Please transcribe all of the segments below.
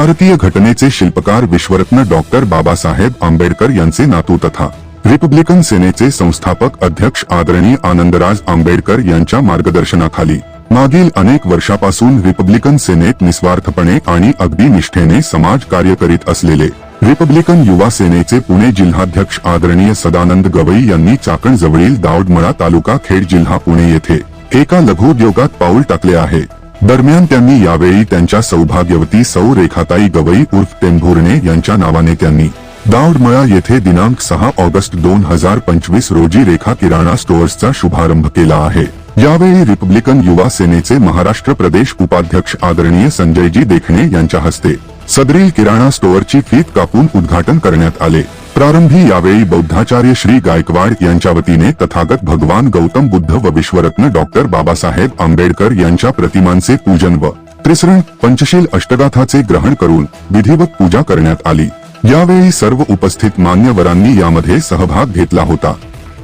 भारतीय घटनेचे शिल्पकार विश्वरत्न डॉक्टर बाबासाहेब आंबेडकर यांचे नातू तथा रिपब्लिकन सेनेचे संस्थापक अध्यक्ष आदरणीय आनंदराज आंबेडकर यांच्या मार्गदर्शनाखाली. मागील अनेक वर्षापासून रिपब्लिकन सेनेत निस्वार्थपणे आणि अगदी निष्ठेने समाज कार्य करीत असलेले रिपब्लिकन युवा सेनेचे पुणे जिल्हाध्यक्ष आदरणीय सदानंद गवई यांनी चाकण जवळील दाऊडमळा तालुका खेड जिल्हा पुणे येथे एका लघुउद्योगात पाऊल टाकले आहे. दरम्यान त्यांनी यावेळी त्यांच्या सौभाग्यवती सौ रेखाताई गवई उर्फ टेंभुर्णे यांच्या नावाने त्यांनी दाऊडमळा येथे दिनांक सहा ऑगस्ट दोन हजार पंचवीस रोजी रेखा किराणा स्टोअर्सचा शुभारंभ केला आहे. यावेळी रिपब्लिकन युवा सेनेचे महाराष्ट्र प्रदेश उपाध्यक्ष आदरणीय संजयजी देखणे यांच्या हस्ते सदरील किराणा स्टोअरची फीत कापून उद्घाटन करण्यात आले. प्रारंभी यावेळी बौद्धाचार्य श्री गायकवाड यांच्या वतीने तथागत भगवान गौतम बुद्ध व विश्वरत्न डॉक्टर बाबासाहेब आंबेडकर यांच्या प्रतिमांचे पूजन व त्रिसरण पंचशील अष्टगाथाचे ग्रहण करून विधिवत पूजा करण्यात आली. यावेळी सर्व उपस्थित मान्यवरांनी यामध्ये सहभाग घेतला होता.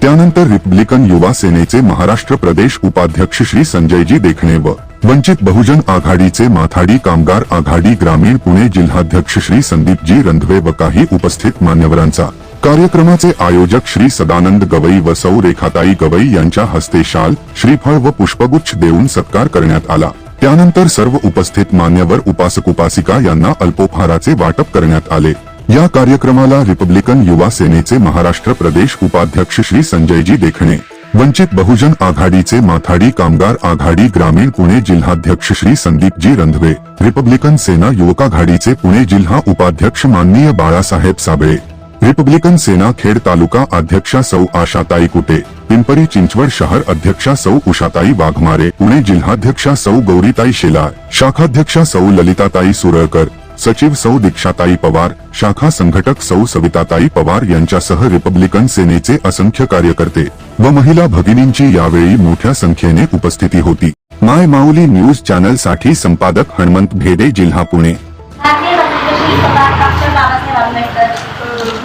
त्यानंतर रिपब्लिकन युवा सेनेचे महाराष्ट्र प्रदेश उपाध्यक्ष श्री संजयजी देखणे व वंचित बहुजन आघाडीचे माथाडी कामगार आघाडी ग्रामीण पुणे जिल्हाध्यक्ष श्री संदीपजी रंधवे व काही उपस्थित मान्यवरांचा. कार्यक्रमाचे आयोजक श्री सदानंद गवई व सौ रेखाताई गवई यांच्या हस्ते शाल श्रीफळ व पुष्पगुच्छ देऊन सत्कार करण्यात आला. त्यानंतर सर्व उपस्थित मान्यवर उपासक उपासिका यांना अल्पोपहाराचे वाटप करण्यात आले. या कार्यक्रमाला रिपब्लिकन युवा सेनेचे महाराष्ट्र प्रदेश उपाध्यक्ष श्री संजयजी देखणे. वंचित बहुजन आघाडीचे माथाडी कामगार आघाडी ग्रामीण पुणे जिल्हाध्यक्ष श्री संदीपजी रंधवे रिपब्लिकन सेना युवक आघाडीचे पुणे जिल्हा उपाध्यक्ष माननीय बाळासाहेब साबळे रिपब्लिकन सेना खेड तालुका अध्यक्षा सौ आशाताई कुटे पिंपरी चिंचवड शहर अध्यक्षा सौ उषाताई वाघमारे पुणे जिल्हाध्यक्षा सौ गौरीताई शेलार शाखाध्यक्षा सौ ललिताताई सुरळकर सचिव सौ दीक्षाताई पवार शाखा संघटक सौ सविताताई पवार यांच्यासह रिपब्लिकन सेनेचे असंख्य कार्यकर्ते व महिला भगिनींची यावेळी मोठ्या संख्येने उपस्थिती होती. माय माऊली न्यूज चॅनलसाठी संपादक हनुमंत भेडे जिल्हा पुणे.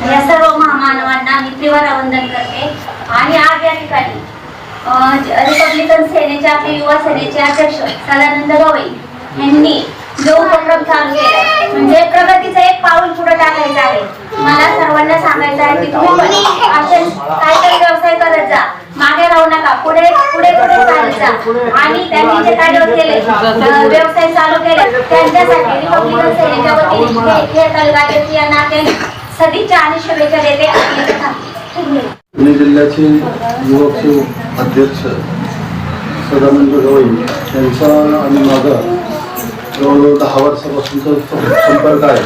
या सर्व महामानवांना मी त्रिवार वंदन करते. आणि आज या ठिकाणी रिपब्लिकन सेनेचे आपले युवा सेनेचे अध्यक्ष सदानंद गवई यांनी जो उपक्रम चालू केलाय. म्हणजे प्रगतीचं एक पाऊल पुढे टाकायचं आहे. मला सर्वांना सांगायचं आहे की तुम्ही पण असे काहीतरी व्यवसाय करत जा. मागे राहू नका. पुढे पुढे पुढे चालत जा. आणि त्यांनी जे कार्य केले व्यवसाय चालू केले त्यांच्यासाठी रिपब्लिकन सेनेच्या वतीने हे- हे तालुक्यातील या सदिच्छा आणि शुभेच्छा देते. आणि इथे पुणे जिल्ह्याचे युवक अध्यक्ष सदानंद गवई यांचा आणि माझा जवळजवळ दहा वर्षापासूनचा संपर्क आहे.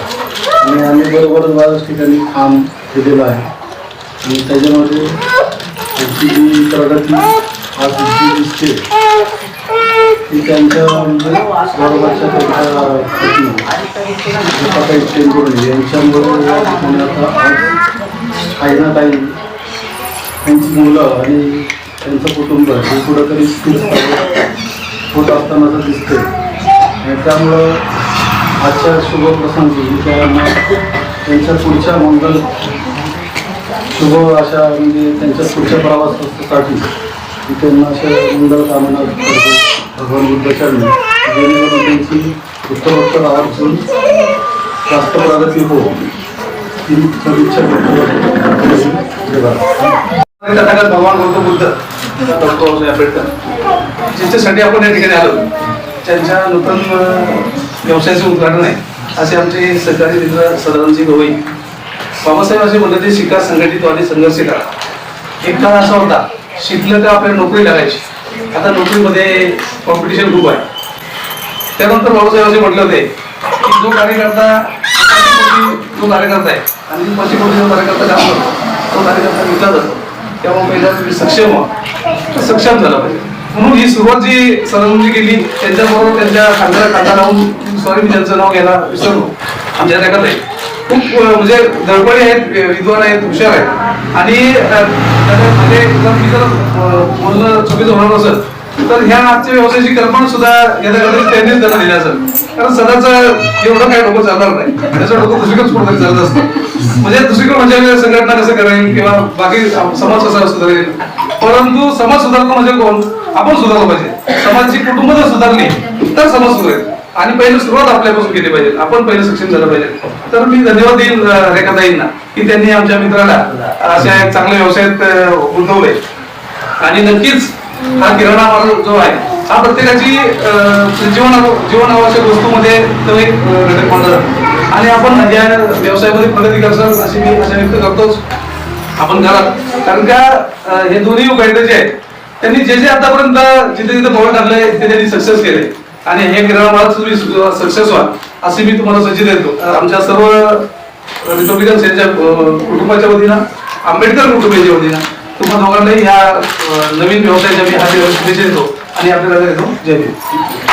आणि आम्ही बरोबर बऱ्याच ठिकाणी काम केलेलं आहे. आणि त्याच्यामध्ये त्यांची जी प्रगती आज जी दिसते ती त्यांच्या म्हणजे बरोबरच्या त्यांच्या पत्नी म्हणजे यांच्यामुळे या ठिकाणी आता आज काही ना काही त्यांची मुलं आणि त्यांचं कुटुंब हे कुठंतरी स्थिर होत असतानाचं दिसते त्यामुळं आजच्या शुभप्रसंगी त्यांना त्यांच्या पुढच्या मंगल शुभ अशा म्हणजे त्यांच्या पुढच्या प्रवासासाठी त्यांना अशा मंगल कामना करतो भगवान बुद्धाचरणी जेणेकरून त्यांची उत्तरोत्तर आवर्जून जास्त प्रगती हो. ही सदिच्छा व्यक्त करतो. तथागत भगवान गौतम बुद्ध. डॉक्टर आंबेडकर ज्यांच्यासाठी आपण या ठिकाणी आलो. त्यांच्या नूतन व्यवसायाचे उद्घाटन आहे. असे आमचे सरकारी मित्र सदानंदजी गवई बाबासाहेब असे म्हणतात ते शिका संघटित आणि संघर्ष करा. एक काळ असा होता. शिकलं तर आपल्याला नोकरी लागायची. आता नोकरीमध्ये कॉम्पिटिशन खूप आहे. त्यानंतर बाबासाहेब असे म्हटले होते की जो कार्यकर्ता जो कार्यकर्ता आहे आणि पश्चिम जो कार्यकर्ता काम करतो तो कार्यकर्ता विकत असतो तेव्हा पहिला सक्षम सक्षम झाला पाहिजे. म्हणून ही सुरुवात जी सदानंदजी केली त्यांच्याबरोबर त्यांच्या खांद्याला खांदा लावून सॉरी मी त्यांचं नाव घ्यायला विसरलो. आमच्या त्याच्यात आहे खूप म्हणजे धडपडे आहेत विद्वान आहेत हुशार आहेत. आणि म्हणजे जर मी जर बोलणं चुकीचं होणार असेल तर ह्या आजच्या व्यवसायाची कल्पना सुद्धा त्यांनीच त्यांना दिली असेल. कारण सदाच एवढं काही डोकं चालणार नाही. त्याचं डोकं दुसरीकडे कुठेतरी चालत असतं. म्हणजे दुसरीकडे म्हणजे संघटना कसं करेल किंवा बाकी समाज कसा सुधारेल? परंतु समाज सुधारतो म्हणजे कोण? आपण सुधारलं पाहिजे. समाजची कुटुंब जर सुधारली तर समाज सुधारेल. आणि पहिली सुरुवात आपल्यापासून केली पाहिजे. आपण पहिलं सक्षम झालं पाहिजे. तर मी धन्यवाद देईन रेखाताईंना की त्यांनी आमच्या मित्राला अशा एक चांगल्या व्यवसायात गुंतवले आणि नक्कीच हा किराणा माल जो आहे हा प्रत्येकाची जीवन जीवन आवश्यक वस्तूमध्ये तो एक घटक मानला जातो. आणि आपण या व्यवसायामध्ये प्रगती करसाल अशी मी आशा व्यक्त करतोच. आपण करा कारण का हे दोन्ही उघडते जे आहेत. त्यांनी जे जे आतापर्यंत जिथे जिथे भवन टाकले ते त्यांनी सक्सेस केले आणि हे किराणा मला तुम्ही सक्सेस व्हा असे मी तुम्हाला सचित देतो. आमच्या सर्व रिपब्लिकन सेनेच्या कुटुंबाच्या वतीनं आंबेडकर कुटुंबाच्या वतीनं तुम्हा दोघांनाही ह्या नवीन व्यवसायाच्या मी हा शुभेच्छा देतो. आणि आपल्याला देतो. जय भीम.